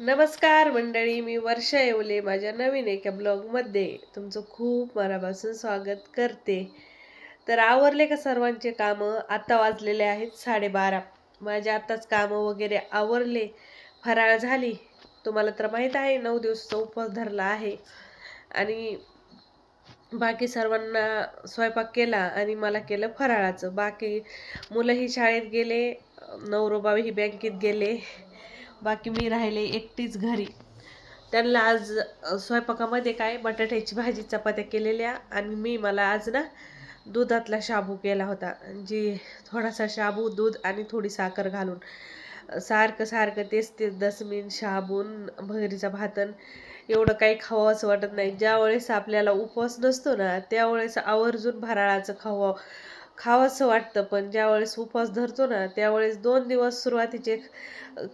नमस्कार मंडळी मी वर्षा येवले माझ्या नवीन एका ब्लॉगमध्ये तुमचं खूप मनापासून स्वागत करते. तर आवरले का सर्वांचे कामं? आता वाजलेले आहेत साडेबारा. माझे आत्ताच कामं वगैरे आवरले. फराळ झाली. तुम्हाला तर माहीत आहे नऊ दिवसाचा उपवास धरला आहे. आणि बाकी सर्वांना स्वयंपाक केला आणि मला केलं फराळाचं. बाकी मुलंही शाळेत गेले नवरोबाही बँकेत गेले. बाकी मी राहिले एकटीच घरी. त्यांना आज स्वयंपाकामध्ये काय बटाट्याची भाजी चपात्या केलेल्या आणि मी मला आज ना दुधातला शाबू केला होता. जी थोडासा शाबू दूध आणि थोडी साखर घालून. सारखं सारखं तेच ते दसमीन शाबून भगरीचा भातन एवढं काही खावं असं वाटत नाही. ज्या वेळेस आपल्याला उपवास नसतो ना त्यावेळेस आवर्जून फराळाचं खावं खावंसं वाटतं. पण ज्यावेळेस उपवास धरतो ना त्यावेळेस दोन दिवस सुरुवातीचे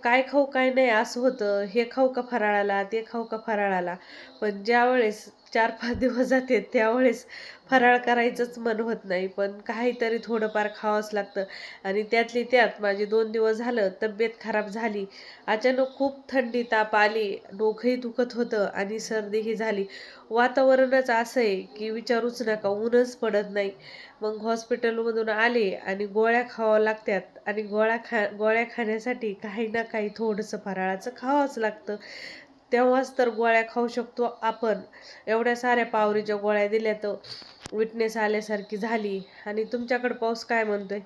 काय खाऊ काय नाही असं होतं. हे खाऊ का फराळाला? ते खाऊ का फराळाला? पण ज्यावेळेस चार पाच दिवस जाते त्यावेळेस फराळ करायचंच मन होत नाही. पण काहीतरी थोडंफार खावंच लागतं. आणि त्यातली त्यात माझे दोन दिवस झालं तब्येत खराब झाली. अचानक खूप थंडी ताप आली. डोकंही दुखत होतं आणि सर्दीही झाली. वातावरणच असं आहे की विचारूच नका ऊनच पडत नाही. मग हॉस्पिटलमधून आले आणि गोळ्या खावा लागतात. आणि गोळ्या खा गोळ्या खाण्यासाठी काही ना काही थोडंसं फराळाचं खावंच लागतं. तेव्हाच तर गोळ्या खाऊ शकतो आपण. एवढ्या साऱ्या पावरीच्या गोळ्या दिल्या तर विटनेस आल्यासारखी झाली. आणि तुमच्याकडं पाऊस काय म्हणतोय?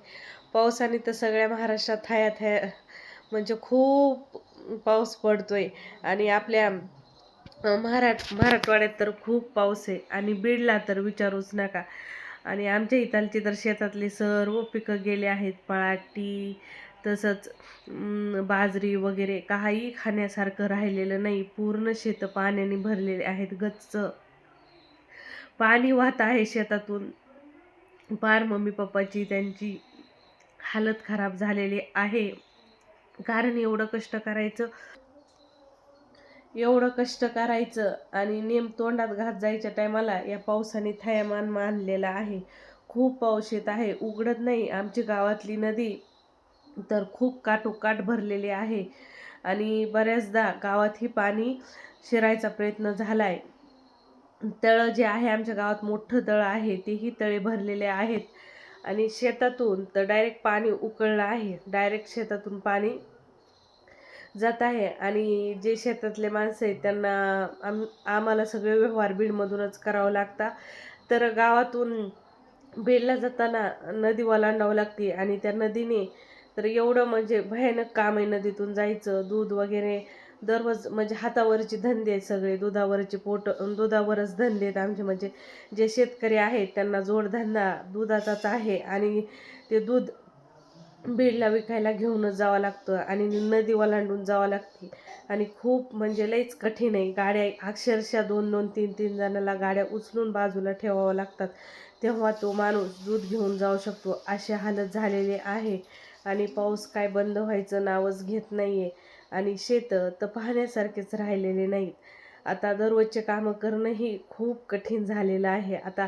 पावसाने तर सगळ्या महाराष्ट्रात थाया थाया म्हणजे खूप पाऊस पडतोय. आणि आपल्या महाराष्ट्र मराठवाड्यात तर खूप पाऊस आहे. आणि बीडला तर विचारूच नका. आणि आमच्या इथालची तर शेतातले सर्व पिकं गेले आहेत. पळाटी तसंच बाजरी वगैरे काही खाण्यासारखं राहिलेलं नाही. पूर्ण शेतं पाण्याने भरलेले आहेत. गच्च. पाणी वाहत आहे शेतातून. पार मम्मी पप्पाची त्यांची हालत खराब झालेली आहे. कारण एवढं कष्ट करायचं एवढं कष्ट करायचं आणि नेम तोंडात घात जायच्या टायमाला या पावसाने थयामान मानलेला आहे. खूप पाऊस येत आहे. उघडत नाही आमची गावातली नदी. तर खूप काठोकाठ भरलेले आहे. आणि बऱ्याचदा गावातही पाणी शिरायचा प्रयत्न झाला आहे तळं जे आहे आमच्या गावात मोठं तळं आहे तेही तळे भरलेले आहेत. आणि शेतातून तर डायरेक्ट पाणी उकळलं आहे. डायरेक्ट शेतातून पाणी जात आहे. आणि जे शेतातले माणसं आहेत त्यांना आम आम्हाला सगळे व्यवहार बीडमधूनच करावं लागता. तर गावातून बीडला जाताना नदी ओलांडावं लागते आणि त्या नदीने तर एवढं म्हणजे भयानक काम आहे नदीतून जायचं दूध वगैरे. दररोज म्हणजे हातावरचे धंदे आहेत सगळे दुधावरचे पोट दुधावरच धंदे आहेत आमचे. म्हणजे जे शेतकरी आहेत त्यांना जोडधंदा दुधाचाच आहे आणि ते दूध बीडला विकायला घेऊनच जावं लागतं आणि नदी ओलांडून जावं लागते. आणि खूप म्हणजे लईच कठीण आहे. गाड्या अक्षरशः दोन दोन तीन तीन जणाला गाड्या उचलून बाजूला ठेवावं लागतात. तेव्हा तो माणूस दूध घेऊन जाऊ शकतो. अशी हालत झालेली आहे. आणि पाऊस काय बंद व्हायचं नावच घेत नाही आहे आणि शेतं तर पाहण्यासारखेच राहिलेले नाहीत. आता दररोजचे कामं करणंही खूप कठीण झालेलं आहे. आता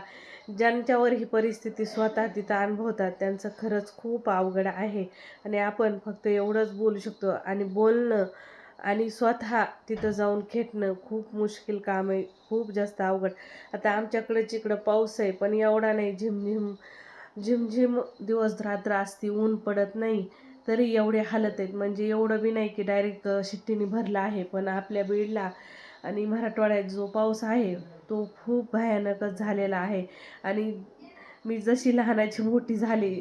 ज्यांच्यावर ही परिस्थिती स्वतः तिथं अनुभवतात त्यांचं खरंच खूप अवघड आहे. आणि आपण फक्त एवढंच बोलू शकतो. आणि बोलणं आणि स्वतः तिथं जाऊन खेटणं खूप मुश्किल काम आहे. खूप जास्त अवघड. आता आमच्याकडे इकडं पाऊस आहे पण एवढा नाही. झिमझिम झिमझिम दिवस रात्र असते ऊन पडत नाही तरी एवढे हालत आहेत. म्हणजे एवढं बी नाही की डायरेक्ट शिट्टीने भरला आहे पण आपल्या बीडला आणि मराठवाड्यात जो पाऊस आहे तो खूप भयानकच झालेला आहे. आणि मी जशी लहानाची मोठी झाली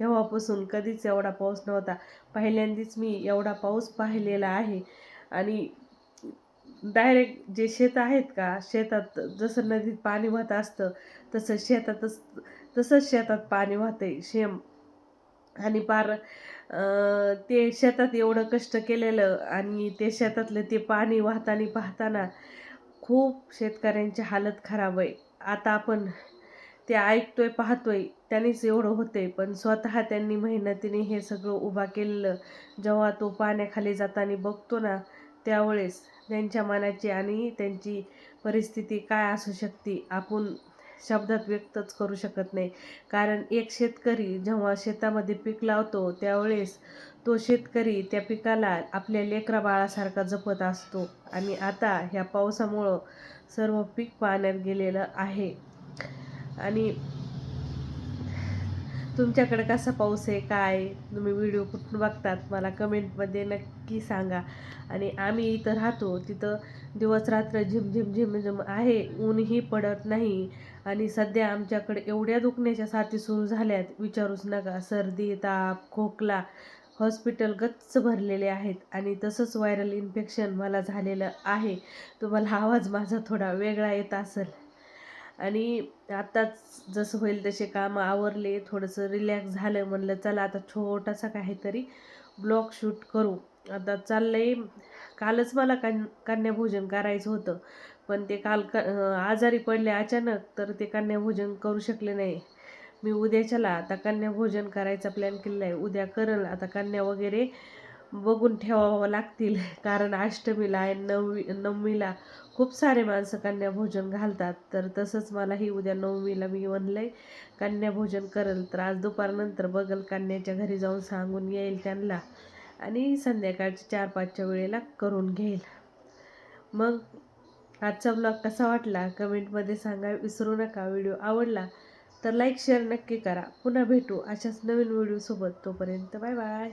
तेव्हापासून कधीच एवढा पाऊस नव्हता. पहिल्यांदाच मी एवढा पाऊस पाहिलेला आहे. आणि डायरेक्ट जे शेत आहेत का शेतात जसं नदीत पाणी वाहत असतं तसं शेतातच तसंच शेतात पाणी वाहते शेम. आणि पार ते शेतात एवढं कष्ट केलेलं आणि ते शेतातलं ते पाणी वाहताना पाहताना खूप शेतकऱ्यांची हालत खराब आहे. आता आपण ते ऐकतोय पाहतोय त्यांनीच एवढं होते पण स्वतः त्यांनी मेहनतीने हे सगळं उभा केलेलं जेव्हा तो पाण्याखाली जाताना बघतो ना त्यावेळेस त्यांच्या मनाची आणि त्यांची परिस्थिती काय असू शकते आपण शब्दात व्यक्तच करू शकत नाही. कारण एक शेतकरी जेव्हा शेतामध्ये पीक लावतो त्यावेळेस तो शेतकरी त्या पिकाला आपल्या लेकरा बाळासारखा जपत असतो. आणि आता ह्या पावसामुळं सर्व पीक पाण्यात गेलेलं आहे. आणि तुमच्याकडे कसा पाऊस आहे काय? तुम्ही व्हिडिओ कुठून बघतात? मला कमेंटमध्ये नक्की सांगा. आणि आम्ही इथं राहतो. तिथं दिवस रात्र झिमझिम झिमझिम आहे. ऊनही पडत नाही. आणि सध्या आमच्याकडे एवढ्या दुखण्याच्या साथी सुरू झाल्यात. विचारूच नका. सर्दी ताप खोकला हॉस्पिटल गच्च भरलेले आहेत. आणि तसंच व्हायरल इन्फेक्शन मला झालेलं आहे. तुम्हाला आवाज माझा थोडा वेगळा येत असेल. आणि आत्ताच जसं होईल तसे कामं आवरले थोडंसं रिलॅक्स झालं म्हणलं चला आता छोटासा काहीतरी ब्लॉग शूट करू. आता चाललं आहे कालच मला कन कन्याभोजन करायचं होतं. पण ते काल क आजारी पडले अचानक तर ते कन्याभोजन करू शकले नाही. मी उद्याच्याला आता कन्याभोजन करायचा प्लॅन केलेला आहे. उद्या करल आता कन्या वगैरे बघून ठेवावं लागतील. कारण अष्टमीला आहे नववी नवमीला. खूप सारे माणसं कन्याभोजन घालतात. तर तसंच मलाही उद्या नवमीला मी म्हणलं आहे कन्याभोजन करेल. तर आज दुपारनंतर बघल कन्याच्या घरी जाऊन सांगून येईल त्यांना आणि संध्याकाळच्या चार पाचच्या वेळेला करून घेईल. मग आजचा ब्लॉग कसा वाटला? कमेंटमध्ये सांगा. विसरू नका. व्हिडिओ आवडला तर लाईक शेअर नक्की करा. पुन्हा भेटू अशाच नवीन व्हिडिओसोबत. तोपर्यंत बाय बाय